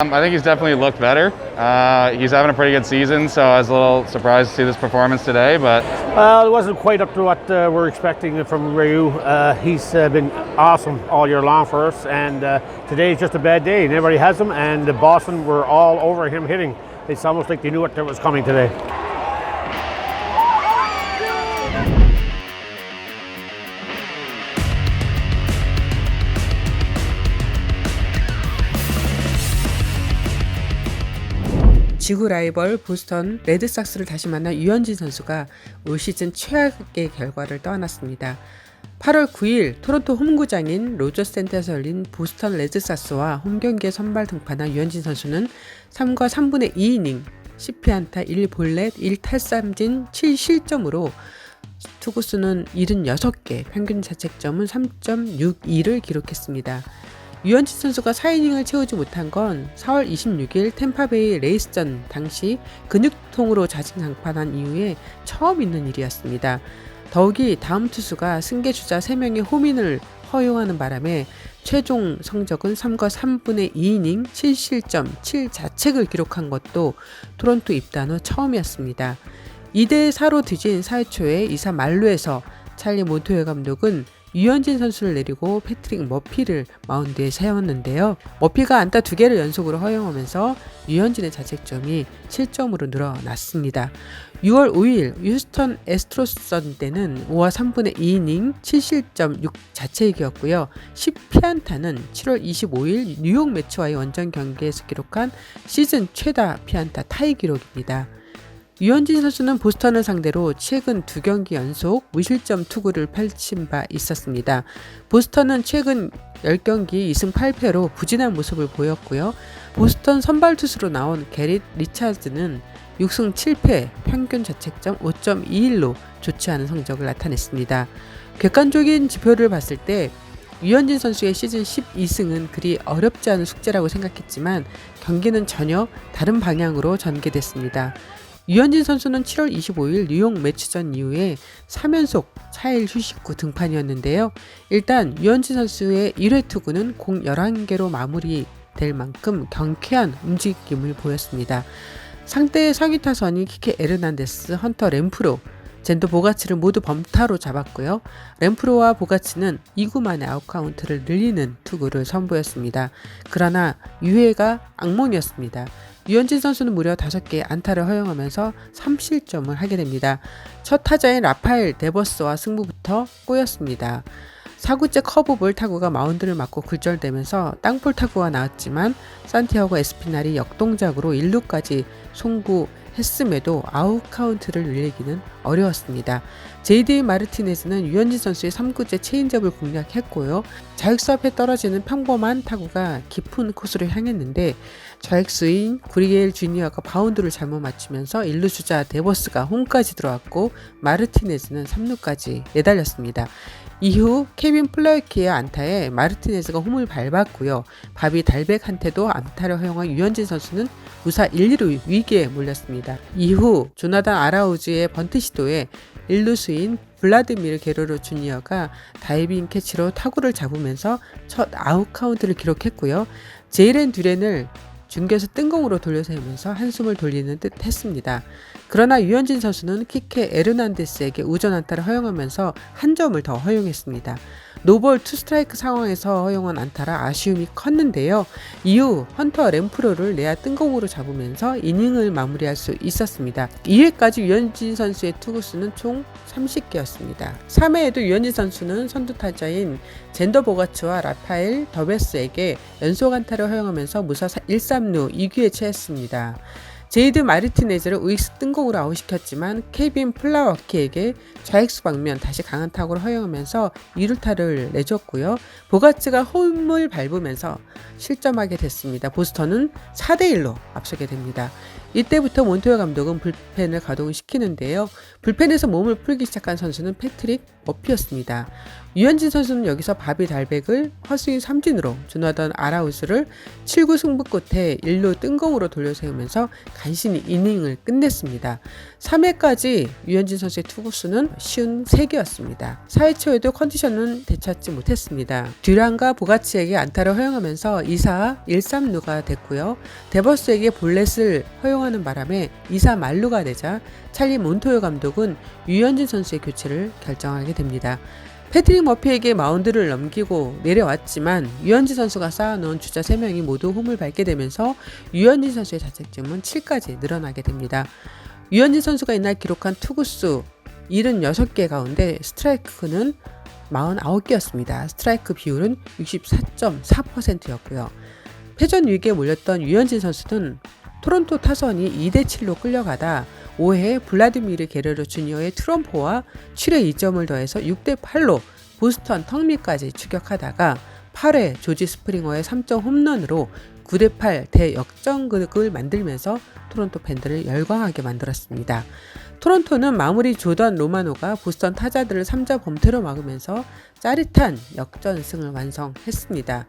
Um, I think he's definitely looked better. Uh, he's having a pretty good season, so I was a little surprised to see this performance today. But Well, it wasn't quite up to what uh, we're expecting from Ryu. Uh, he's uh, been awesome all year long for us, and uh, today is just a bad day. Everybody has him, and Boston were all over him hitting. It's almost like they knew what was coming today. 지구 라이벌 보스턴 레드삭스를 다시 만난 유현진 선수가 올 시즌 최악의 결과를 떠안았습니다. 8월 9일 토론토 홈구장인 로저스 센터에서 열린 보스턴 레드삭스와 홈경기에 선발 등판한 유현진 선수는 3과 3분의 2이닝 10피안타 1볼넷 1탈삼진 7실점으로 투구수는 76개, 평균 자책점은 3.62를 기록했습니다. 유현진 선수가 4이닝을 채우지 못한 건 4월 26일 템파베이 레이스전 당시 근육통으로 자진 강판한 이후에 처음 있는 일이었습니다. 더욱이 다음 투수가 승계 주자 3명의 홈인을 허용하는 바람에 최종 성적은 3과 3분의 2이닝 7실점 7자책을 기록한 것도 토론토 입단 후 처음이었습니다. 2대 4로 뒤진 4회 초에 2사 만루에서 찰리 몬토요 감독은 유현진 선수를 내리고 패트릭 머피를 마운드에 세웠는데요. 머피가 안타 두 개를 연속으로 허용하면서 유현진의 자책점이 7점으로 늘어났습니다. 6월 5일 휴스턴 에스트로스전 때는 5와 3분의 2이닝 7실점 6자책이었고요. 10피안타는 7월 25일 뉴욕 매치와의 원정 경기에서 기록한 시즌 최다 피안타 타이 기록입니다. 유현진 선수는 보스턴을 상대로 최근 두 경기 연속 무실점 투구를 펼친 바 있었습니다. 보스턴은 최근 10경기 2승 8패로 부진한 모습을 보였고요. 보스턴 선발 투수로 나온 게릿 리차즈는 6승 7패, 평균 자책점 5.21로 좋지 않은 성적을 나타냈습니다. 객관적인 지표를 봤을 때 유현진 선수의 시즌 12승은 그리 어렵지 않은 숙제라고 생각했지만 경기는 전혀 다른 방향으로 전개됐습니다. 유현진 선수는 7월 25일 뉴욕 매치전 이후에 3연속 4일 휴식 후 등판이었는데요. 일단 유현진 선수의 1회 투구는 공 11개로 마무리될 만큼 경쾌한 움직임을 보였습니다. 상대의 상위 타선이 키케 에르난데스, 헌터 램프로, 젠도 보가치를 모두 범타로 잡았고요. 램프로와 보가치는 2구 만에 아웃카운트를 늘리는 투구를 선보였습니다. 그러나 유해가 악몽이었습니다. 유현진 선수는 무려 5개의 안타를 허용하면서 3실점을 하게 됩니다. 첫 타자인 라파엘 데버스와 승부부터 꼬였습니다. 사구째 커브볼 타구가 마운드를 맞고 굴절되면서 땅볼 타구가 나왔지만 산티아고 에스피날이 역동작으로 1루까지 송구 했음에도 아웃 카운트를 늘리기는 어려웠습니다. 제이디 마르티네즈는 유현진 선수의 3구째 체인지업을 공략했고요. 자익수 앞에 떨어지는 평범한 타구가 깊은 코스로 향했는데 좌익수인 구리엘 주니어가 바운드를 잘못 맞추면서 1루 주자 데버스가 홈까지 들어왔고 마르티네즈는 3루까지 내달렸습니다. 이후 케빈 플라이키의 안타에 마르티네즈가 홈을 밟았고요. 바비 달백한테도 안타를 허용한 유현진 선수는 무사 1, 2루 위기에 몰렸습니다. 이후 조나단 아라우즈의 번트 시도에 1루수인 블라디미르 게로로 주니어가 다이빙 캐치로 타구를 잡으면서 첫 아웃 카운트를 기록했고요. 제이렌 듀렌을 중계에서 뜬공으로 돌려세우면서 한숨을 돌리는 듯 했습니다. 그러나 유현진 선수는 키케 에르난데스에게 우전 안타를 허용하면서 한 점을 더 허용했습니다. 노볼 투 스트라이크 상황에서 허용한 안타라 아쉬움이 컸는데요. 이후 헌터 램프로를 내야 뜬공으로 잡으면서 이닝을 마무리할 수 있었습니다. 2회까지 유현진 선수의 투구수는 총 30개였습니다. 3회에도 유현진 선수는 선두 타자인 젠더 보가츠와 라파엘 더베스에게 연속 안타를 허용하면서 무사 1-3루 2귀에 채했습니다. 제이드 마르티네즈를 우익수 뜬공으로 아웃시켰지만 케빈 플라워키에게 좌익수 방면 다시 강한 타구를 허용하면서 2루타를 내줬고요. 보가츠가 홈을 밟으면서 실점하게 됐습니다. 보스턴은 4대1로 앞서게 됩니다. 이때부터 몬토요 감독은 불펜을 가동시키는데요. 불펜에서 몸을 풀기 시작한 선수는 패트릭 머피였습니다. 유현진 선수는 여기서 바비 달백을 허스윙 삼진으로 조나던 아라우스를 7구 승부 끝에 1루 뜬공으로 돌려 세우면서 간신히 이닝을 끝냈습니다. 3회까지 유현진 선수의 투구수는 쉬운 3개였습니다. 4회 초에도 컨디션은 되찾지 못했습니다. 듀란과 보가치에게 안타를 허용하면서 2사 1-3루가 됐고요. 데버스에게 볼넷을 허용하는 바람에 2사 만루가 되자 찰리 몬토요 감독은 유현진 선수의 교체를 결정하게 됩니다. 패트릭 머피에게 마운드를 넘기고 내려왔지만 유현진 선수가 쌓아놓은 주자 3명이 모두 홈을 밟게 되면서 유현진 선수의 자책점은 7까지 늘어나게 됩니다. 유현진 선수가 이날 기록한 투구수 76개 가운데 스트라이크는 49개였습니다. 스트라이크 비율은 64.4%였고요. 패전 위기에 몰렸던 유현진 선수는 토론토 타선이 2대 7로 끌려가다 5회 블라디미르 게르로 주니어의 트럼프와 7회 2점을 더해서 6대 8로 보스턴 턱미까지 추격하다가 8회 조지 스프링어의 3점 홈런으로 9대 8 대역전극을 만들면서 토론토 팬들을 열광하게 만들었습니다. 토론토는 마무리 조던 로마노가 보스턴 타자들을 3자 범퇴로 막으면서 짜릿한 역전승을 완성했습니다.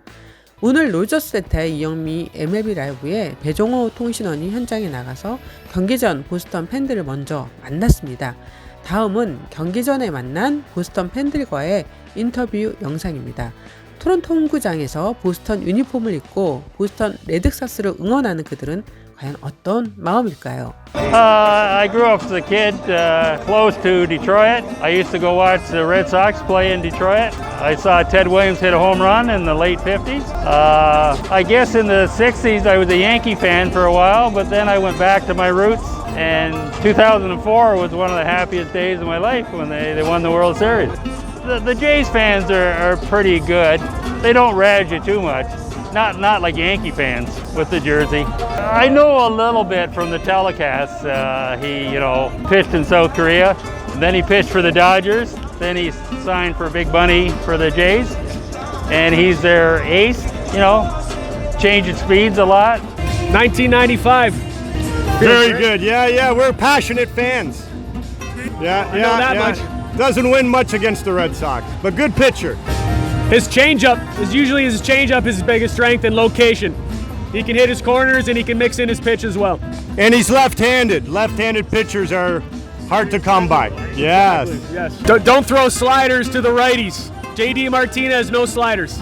오늘 로저스 센터의 이영미 MLB 라이브에 배종호 통신원이 현장에 나가서 경기 전 보스턴 팬들을 먼저 만났습니다. 다음은 경기 전에 만난 보스턴 팬들과의 인터뷰 영상입니다. 토론토 홈구장에서 보스턴 유니폼을 입고 보스턴 레드삭스를 응원하는 그들은 과연 어떤 마음일까요? Uh, I grew up as a kid uh, close to Detroit. I used to go watch the Red Sox play in Detroit. I saw Ted Williams hit a home run in the late 50s. Uh, I guess in the 60s I was a Yankee fan for a while, but then I went back to my roots. And 2004 was one of the happiest days of my life when they, they won the World Series. The, the Jays fans are, are pretty good. They don't rag you too much. Not not like Yankee fans with the jersey. I know a little bit from the telecast. Uh, he, you know, pitched in South Korea. Then he pitched for the Dodgers. Then he signed for Big Bunny for the Jays, and he's their ace. You know, changing speeds a lot. 1995. Very good. Yeah, yeah. We're passionate fans. Yeah, yeah. know that yeah. Much. Doesn't win much against the Red Sox, but good pitcher. His changeup is usually his changeup is his biggest strength and location. He can hit his corners and he can mix in his pitch as well. And he's left-handed. Left-handed pitchers are hard to come by. Yes. Yes. Don't, don't throw sliders to the righties. JD Martinez, no sliders.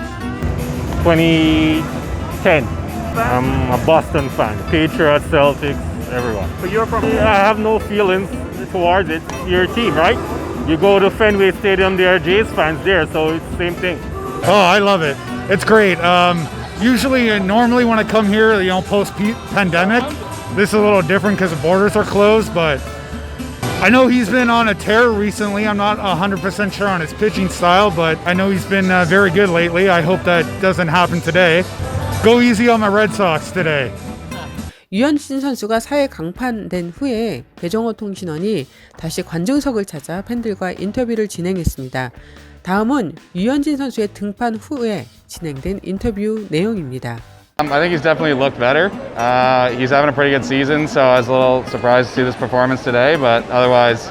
2010. I'm a Boston fan. Patriots, Celtics, everyone. But you're from I have no feelings towards it. Your team, right? You go to Fenway Stadium, there are Jays fans there, so it's the same thing. Oh, I love it. It's great. Um, usually, uh, normally when I come here, you know, post pandemic, this is a little different because the borders are closed. But I know he's been on a tear recently. I'm not 100% sure on his pitching style, but I know he's been uh, very good lately. I hope that doesn't happen today. Go easy on my Red Sox today. 유현진 선수가 사회 강판된 후에 배정호 통신원이 다시 관중석을 찾아 팬들과 인터뷰를 진행했습니다. 다음은 유현진 선수의 등판 후에 진행된 인터뷰 내용입니다. Um, I think he's definitely looked better. Uh, he's having a pretty good season, so I was a little surprised to see this performance today. But otherwise,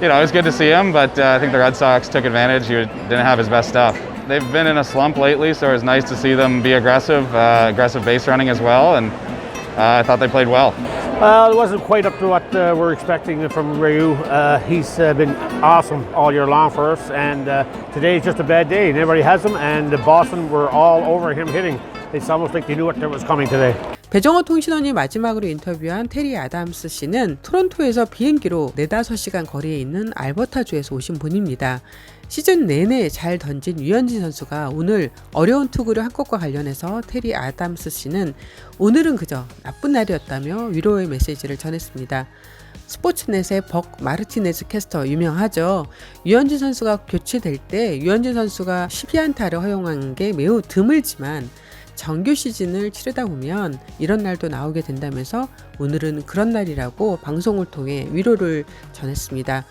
you know, it was good to see him. But uh, I think the Red Sox took advantage. He didn't have his best stuff. They've been in a slump lately, so it was nice to see them be aggressive, uh, aggressive base running as well. And uh, I thought they played well. Well, it wasn't quite up to what uh, we're expecting from Ryu. Uh, he's uh, been awesome all year long for us, and uh, today's just a bad day. And everybody has him, and Boston were all over him hitting. It's almost like they knew what was coming today. 배정호 통신원이 마지막으로 인터뷰한 테리 아담스 씨는 토론토에서 비행기로 4, 5시간 거리에 있는 알버타주에서 오신 분입니다. 시즌 내내 잘 던진 유현진 선수가 오늘 어려운 투구를 한 것과 관련해서 테리 아담스 씨는 오늘은 그저 나쁜 날이었다며 위로의 메시지를 전했습니다. 스포츠넷의 벅 마르티네즈 캐스터 유명하죠. 유현진 선수가 교체될 때 유현진 선수가 12안타를 허용한 게 매우 드물지만 정규 시즌을 치르다 보면 이런 날도 나오게 된다면서 오늘은 그런 날이라고 방송을 통해 위로를 전했습니다.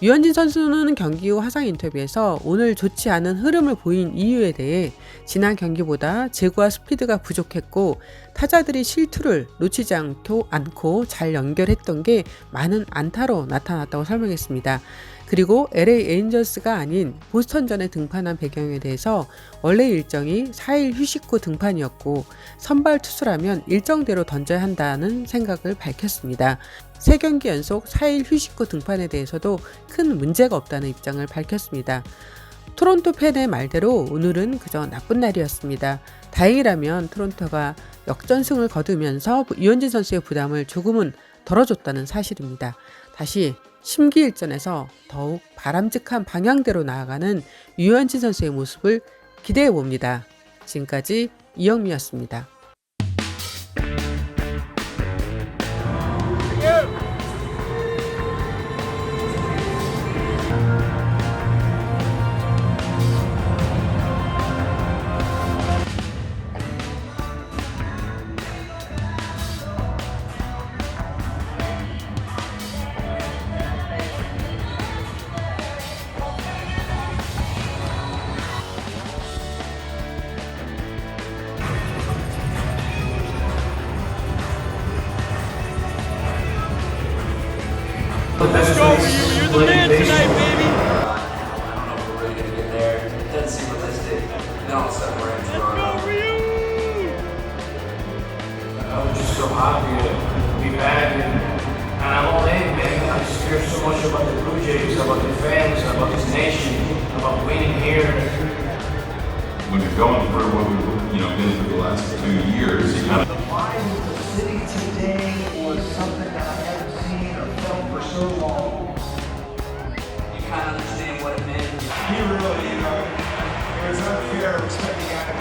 유현진 선수는 경기 후 화상 인터뷰에서 오늘 좋지 않은 흐름을 보인 이유에 대해 지난 경기보다 제구와 스피드가 부족했고 타자들이 실투를 놓치지 않고, 않고 잘 연결했던 게 많은 안타로 나타났다고 설명했습니다. 그리고 LA 에인저스가 아닌 보스턴전에 등판한 배경에 대해서 원래 일정이 4일 휴식 후 등판이었고 선발 투수라면 일정대로 던져야 한다는 생각을 밝혔습니다. 세 경기 연속 4일 휴식 후 등판에 대해서도 큰 문제가 없다는 입장을 밝혔습니다. 토론토 팬의 말대로 오늘은 그저 나쁜 날이었습니다. 다행이라면 토론토가 역전승을 거두면서 유현진 선수의 부담을 조금은 덜어줬다는 사실입니다. 다시 심기일전에서 더욱 바람직한 방향대로 나아가는 유현진 선수의 모습을 기대해 봅니다. 지금까지 이영미였습니다. Really gonna get there. It doesn't seem realistic. And then all of a sudden we're in Toronto. I'm just so happy to be back and, and I'm all in, man. I just care so much about the Blue Jays, about the fans, about this nation, about winning here. when you're going through what we've you know been through the last two years, you kind of here, expecting out of